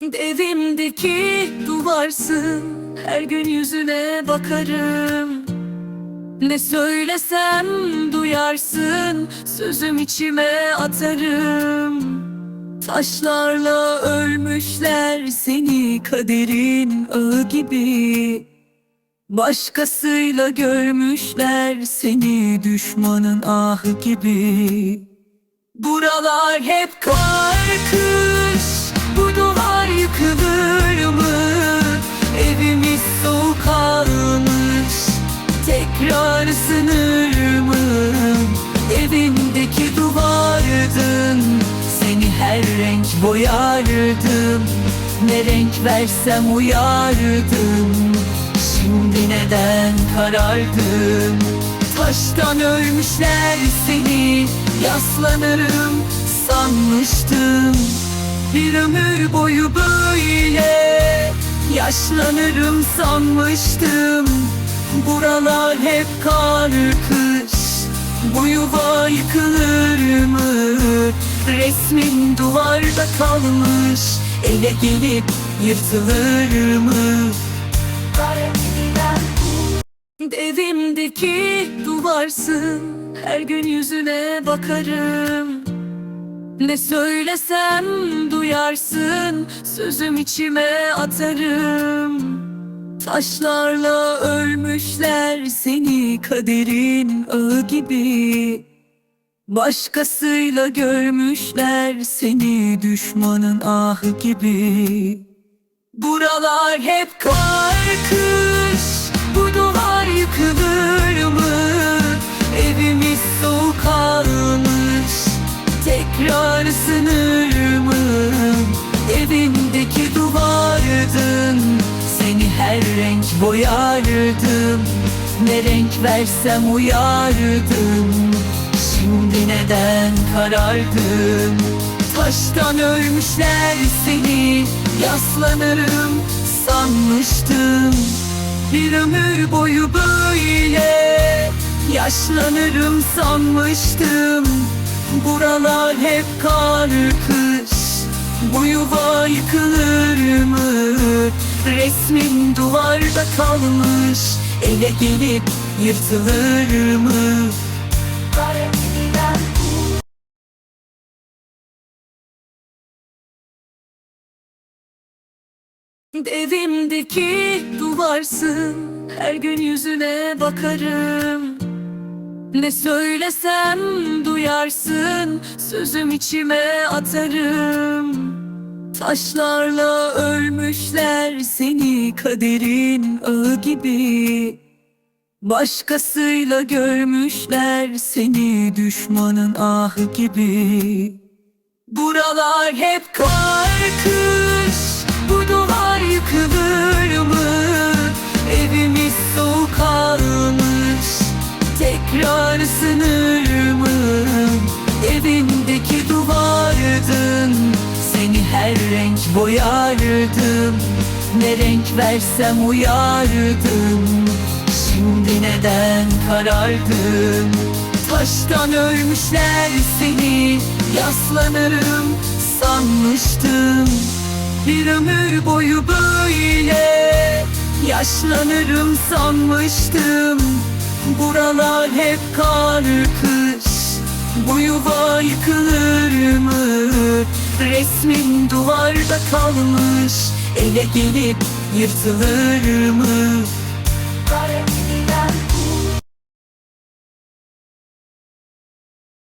Evimdeki duvarsın Her gün yüzüne bakarım. Ne söylesem duyarsın Sözüm içime atarım. Taşlarla ölmüşler seni kaderin ağı gibi. Başkasıyla görmüşler seni düşmanın ahı gibi. Buralar hep kar kış Bu duvar yıkılır mı? Evimiz soğuk almış Tekrar ısınır mı? Evimdeki duvardın Seni her renk boyardım Ne renk versem uyardım Şimdi neden karardın Taştan ölmüşler seni Yaslanırım sanmıştım Bir ömür boyu böyle Yaşlanırım sanmıştım Buralar hep kar kış Bu yuva yıkılır mı? Resmin duvarda kalmış Ele gelip yırtılır mı? Evimdeki duvarsın Her gün yüzüne bakarım Ne söylesem duyarsın Sözüm içime atarım. Taşlarla ölmüşler seni kaderin ağı gibi. Başkasıyla görmüşler seni düşmanın ahı gibi. Buralar hep kar kış Mı? Evimdeki duvardın. Seni her renk boyardım. Ne renk versem uyardım. Şimdi neden karardın Taştan ölmüşler seni. Yaslanırım sanmıştım. Bir ömür boyu böyle Yaşlanırım sanmıştım Buralar hep kar kış Bu yuva yıkılır mı? Resmin duvarda kalmış Ele gelip yırtılır mı? Evimdeki duvarsın Her gün yüzüne bakarım Ne söylesem duyarsın Sözüm içime atarım. Taşlarla ölmüşler seni kaderin ağı gibi. Başkasıyla görmüşler seni düşmanın ahı gibi. Buralar hep kar Isınır mı? Evimdeki duvardın. Seni her renk boyardım Ne renk versem uyardım. Şimdi neden karardın? Taştan ölmüşler seni Yaslanırım sanmıştım. Bir ömür boyu böyle Yaşlanırım sanmıştım Buralar hep kar kış Bu yuva yıkılır mı? Resmin duvarda kalmış Ele gelip yırtılır mı?